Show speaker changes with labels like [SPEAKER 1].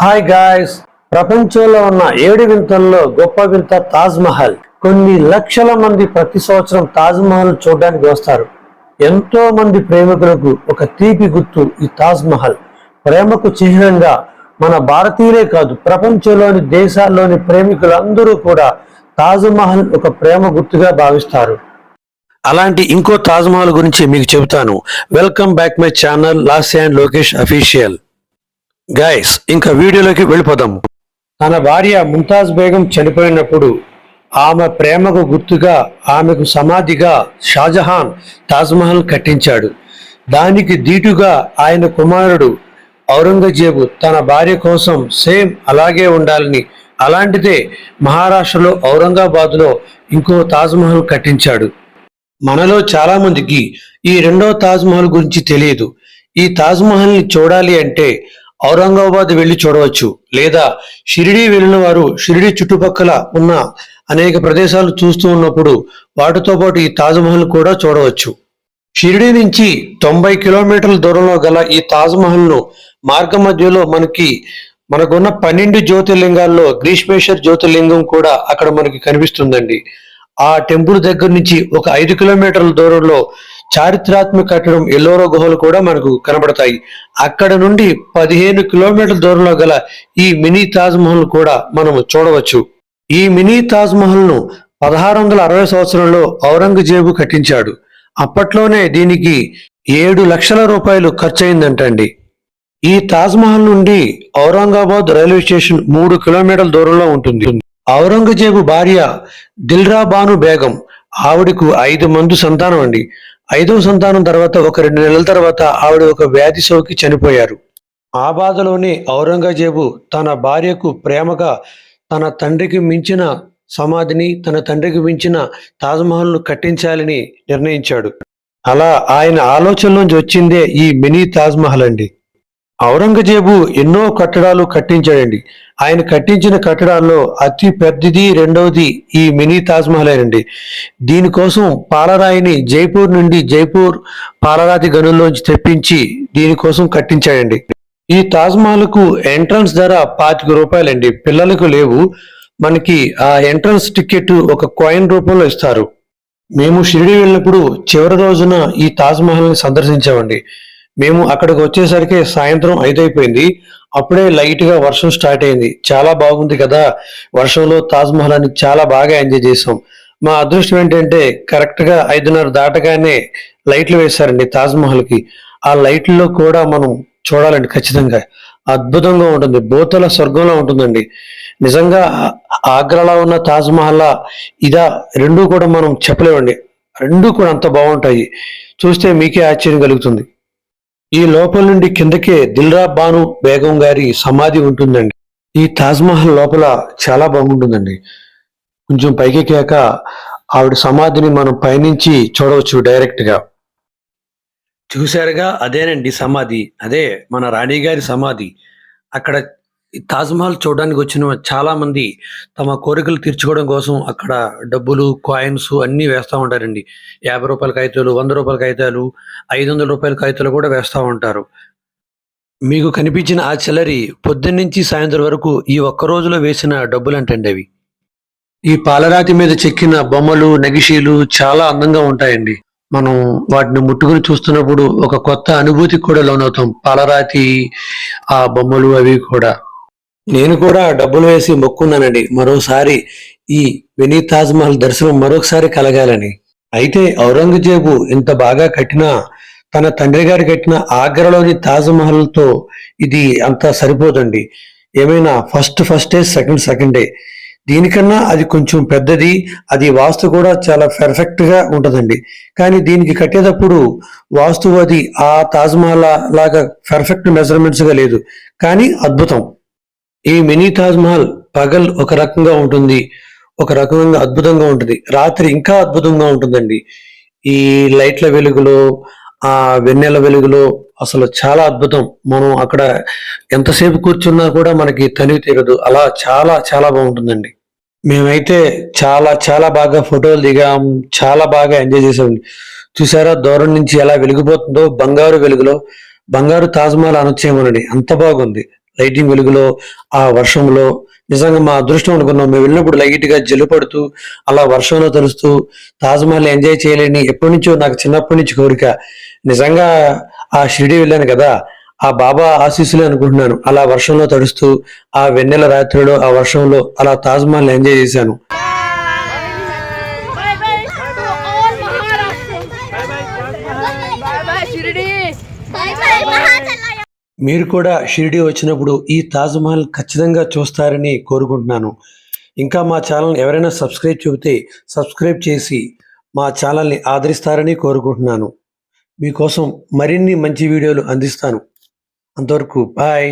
[SPEAKER 1] Hi guys ప్రపంచంలో ఉన్న ఏడు వింతల్లో గొప్ప వింత తాజ్ మహల్. కొన్ని లక్షల మంది ప్రతి సంవత్సరం తాజ్ మహల్ చూడడానికి వస్తారు. ఎంతో మంది ప్రేమికులకు ఒక తీపి గుర్తు ఈ తాజ్ మహల్. ప్రేమకు చిహ్నంగా మన భారతీయులే కాదు ప్రపంచంలోని దేశాల్లోని ప్రేమికులందరూ కూడా తాజ్ మహల్ ఒక ప్రేమ గుర్తుగా భావిస్తారు. అలాంటి ఇంకో తాజ్ మహల్ గురించి మీకు చెబుతాను. వెల్కమ్ బ్యాక్ మై ఛానల్ లాస్ అండ్ లోకేష్ అఫీషియల్ గైస్ ఇంకా వీడియోలోకి వెళ్ళిపోదాం. తన భార్య ముంతాజ్ బేగం చనిపోయినప్పుడు ఆమె ప్రేమకు గుర్తుగా ఆమెకు సమాధిగా షాజహాన్ తాజ్మహల్ కట్టించాడు. దానికి దీటుగా ఆయన కుమారుడు ఔరంగజేబు తన భార్య కోసం సేమ్ అలాగే ఉండాలని అలాంటిదే మహారాష్ట్రలో ఔరంగాబాద్లో ఇంకో తాజ్మహల్ కట్టించాడు. మనలో చాలా మందికి ఈ రెండో తాజ్మహల్ గురించి తెలియదు. ఈ తాజ్మహల్ని ని చూడాలి అంటే ఔరంగాబాద్ వెళ్ళి చూడవచ్చు లేదా షిరిడి వెళ్ళిన వారు షిరిడి చుట్టుపక్కల ఉన్న అనేక ప్రదేశాలు చూస్తూ ఉన్నప్పుడు వాటితో పాటు ఈ తాజ్మహల్ కూడా చూడవచ్చు. షిరిడి నుంచి తొంభై కిలోమీటర్ల దూరంలో గల ఈ తాజ్మహల్ను ను మార్గ మధ్యలో మనకి మనకున్న పన్నెండు జ్యోతిర్లింగాల్లో గ్రీష్మేశ్వర్ జ్యోతిర్లింగం కూడా అక్కడ మనకి కనిపిస్తుందండి. ఆ టెంపుల్ దగ్గర నుంచి ఒక ఐదు కిలోమీటర్ల దూరంలో చారిత్రాత్మక కట్టడం ఎల్లోరో గుహలు కూడా మనకు కనబడతాయి. అక్కడ నుండి పదిహేను కిలోమీటర్ల దూరంలో గల ఈ మినీ తాజ్ మహల్ కూడా మనము చూడవచ్చు. ఈ మినీ తాజ్ మహల్ను పదహారు వందల అరవై సంవత్సరంలో ఔరంగజేబు కట్టించాడు. అప్పట్లోనే దీనికి ఏడు లక్షల రూపాయలు ఖర్చయిందంటండి. ఈ తాజ్ మహల్ నుండి ఔరంగాబాద్ రైల్వే స్టేషన్ మూడు కిలోమీటర్ల దూరంలో ఉంటుంది. ఔరంగజేబు భార్య దిల్రా బాను బేగం ఆవిడకు ఐదు మంది సంతానం అండి ఐదవ సంతానం తర్వాత ఒక రెండు నెలల తర్వాత ఆవిడ ఒక వ్యాధి సోకి చనిపోయారు. ఆ బాధలోనే ఔరంగజేబు తన భార్యకు ప్రేమగా తన తండ్రికి మించిన సమాధిని తన తండ్రికి మించిన తాజ్మహల్ను కట్టించాలని నిర్ణయించాడు. అలా ఆయన ఆలోచనలోంచి వచ్చిందే ఈ మినీ తాజ్మహల్ అండి. ఔరంగజేబు ఎన్నో కట్టడాలు కట్టించాడండి. ఆయన కట్టించిన కట్టడాల్లో అతి పెద్దది రెండవది ఈ మినీ తాజ్మహల్ అండి. దీనికోసం పాలరాయిని జైపూర్ నుండి జైపూర్ పాలరాతి గనుల్లోంచి తెప్పించి దీనికోసం కట్టించాడండి. ఈ తాజ్మహల్కు ఎంట్రన్స్ ధర పాతిక రూపాయలండి. పిల్లలకు లేవు. మనకి ఆ ఎంట్రన్స్ టికెట్ ఒక కాయిన్ రూపంలో ఇస్తారు. మేము షిరిడి వెళ్ళినప్పుడు చివరి రోజున ఈ తాజ్మహల్ని సందర్శించామండి. మేము అక్కడికి వచ్చేసరికి సాయంత్రం ఐదైపోయింది. అప్పుడే లైట్గా వర్షం స్టార్ట్ అయింది. చాలా బాగుంది కదా. వర్షంలో తాజ్మహల్ అని చాలా బాగా ఎంజాయ్ చేసాం మా అదృష్టం ఏంటంటే కరెక్ట్గా ఐదున్నర దాటగానే లైట్లు వేశారండి తాజ్మహల్కి ఆ లైట్లో కూడా మనం చూడాలండి ఖచ్చితంగా. అద్భుతంగా ఉంటుంది. భూతల స్వర్గంలో ఉంటుందండి. నిజంగా ఆగ్రాలో ఉన్న తాజ్మహల్ ఇదా రెండూ కూడా మనం చెప్పలేమండి. రెండూ కూడా అంత బాగుంటాయి. చూస్తే మీకే ఆశ్చర్యం కలుగుతుంది. ఈ లోపల నుండి కిందకే దిల్రా బాను బేగం గారి సమాధి ఉంటుందండి. ఈ తాజ్ మహల్ లోపల చాలా బాగుంటుందండి. కొంచెం పైకెక్కాక ఆవిడ సమాధిని మనం పైనుంచి చూడవచ్చు డైరెక్ట్గా చూశారుగా అదేనండి సమాధి. అదే మన రాణి గారి సమాధి. అక్కడ తాజ్మహల్ చూడడానికి వచ్చిన చాలా మంది తమ కోరికలు తీర్చుకోవడం కోసం అక్కడ డబ్బులు కాయిన్స్ అన్నీ వేస్తూ ఉంటారండి. యాభై రూపాయల కాగితాలు వంద రూపాయల కాగితాలు ఐదు వందల రూపాయల కాగితాలు కూడా వేస్తూ ఉంటారు. మీకు కనిపించిన ఆ చిల్లరి పొద్దున్నుంచి సాయంత్రం వరకు ఈ ఒక్క రోజులో వేసిన డబ్బులు అంటండి అవి. ఈ పాలరాతి మీద చెక్కిన బొమ్మలు నగిషీలు చాలా అందంగా ఉంటాయండి. మనం వాటిని ముట్టుకుని చూస్తున్నప్పుడు ఒక కొత్త అనుభూతికి కూడా లోనవుతాం. పాలరాతి ఆ బొమ్మలు అవి కూడా. నేను కూడా డబ్బులు వేసి మొక్కున్నానండి. మరోసారి ఈ మినీ తాజ్ మహల్ దర్శనం మరొకసారి కలగాలని. అయితే ఔరంగజేబు ఇంత బాగా కట్టినా తన తండ్రి గారు కట్టిన ఆగ్రాలోని తాజ్ ఇది అంత సరిపోదండి. ఏమైనా first first day second second. Day దీనికన్నా అది కొంచెం పెద్దది అది వాస్తు కూడా చాలా పెర్ఫెక్ట్గా ఉంటుందండి. కానీ దీనికి కట్టేటప్పుడు వాస్తు అది ఆ తాజ్మహల్ లాగా పెర్ఫెక్ట్ మెజర్మెంట్స్గా లేదు. కానీ అద్భుతం. ఈ మినీ తాజ్ మహల్ పగల్ ఒక రకంగా ఉంటుంది ఒక రకంగా అద్భుతంగా ఉంటుంది. రాత్రి ఇంకా అద్భుతంగా ఉంటుందండి. ఈ లైట్ల వెలుగులో ఆ వెన్నెల వెలుగులో అసలు చాలా అద్భుతం. మనం అక్కడ ఎంతసేపు కూర్చున్నా కూడా మనకి తనివి తీరదు. అలా చాలా చాలా బాగుంటుందండి. మేమైతే చాలా చాలా బాగా ఫోటోలు దిగాం. చాలా బాగా ఎంజాయ్ చేసామండి చూసారా దూరం నుంచి ఎలా వెలిగిపోతుందో బంగారు వెలుగులో. బంగారు తాజ్మహల్ అనొచ్చేమోనండి. అంత బాగుంది. లైటింగ్ వెలుగులో ఆ వర్షంలో. నిజంగా మా అదృష్టం అనుకున్నాం. మేము వెళ్ళినప్పుడు లైట్గా జల్లు పడుతూ అలా వర్షంలో తలుస్తూ తాజ్మహల్ ఎంజాయ్ చేయలేని ఎప్పటి నుంచో నాకు చిన్నప్పటి నుంచి కోరిక. నిజంగా ఆ షిరిడి వెళ్ళాను కదా ఆ బాబా ఆశీస్సులే అనుకుంటున్నాను. అలా వర్షంలో తడుస్తూ ఆ వెన్నెల రాత్రిలో ఆ వర్షంలో అలా తాజ్మహల్ ఎంజాయ్ చేశాను. మీరు కూడా షిరిడి వచ్చినప్పుడు ఈ తాజ్మహల్ ఖచ్చితంగా చూస్తారని కోరుకుంటున్నాను. ఇంకా మా ఛానల్ ఎవరైనా సబ్స్క్రైబ్ చెబితే సబ్స్క్రైబ్ చేసి మా ఛానల్ని ఆదరిస్తారని కోరుకుంటున్నాను. మీకోసం మరిన్ని మంచి వీడియోలు అందిస్తాను. అంతవరకు బాయ్.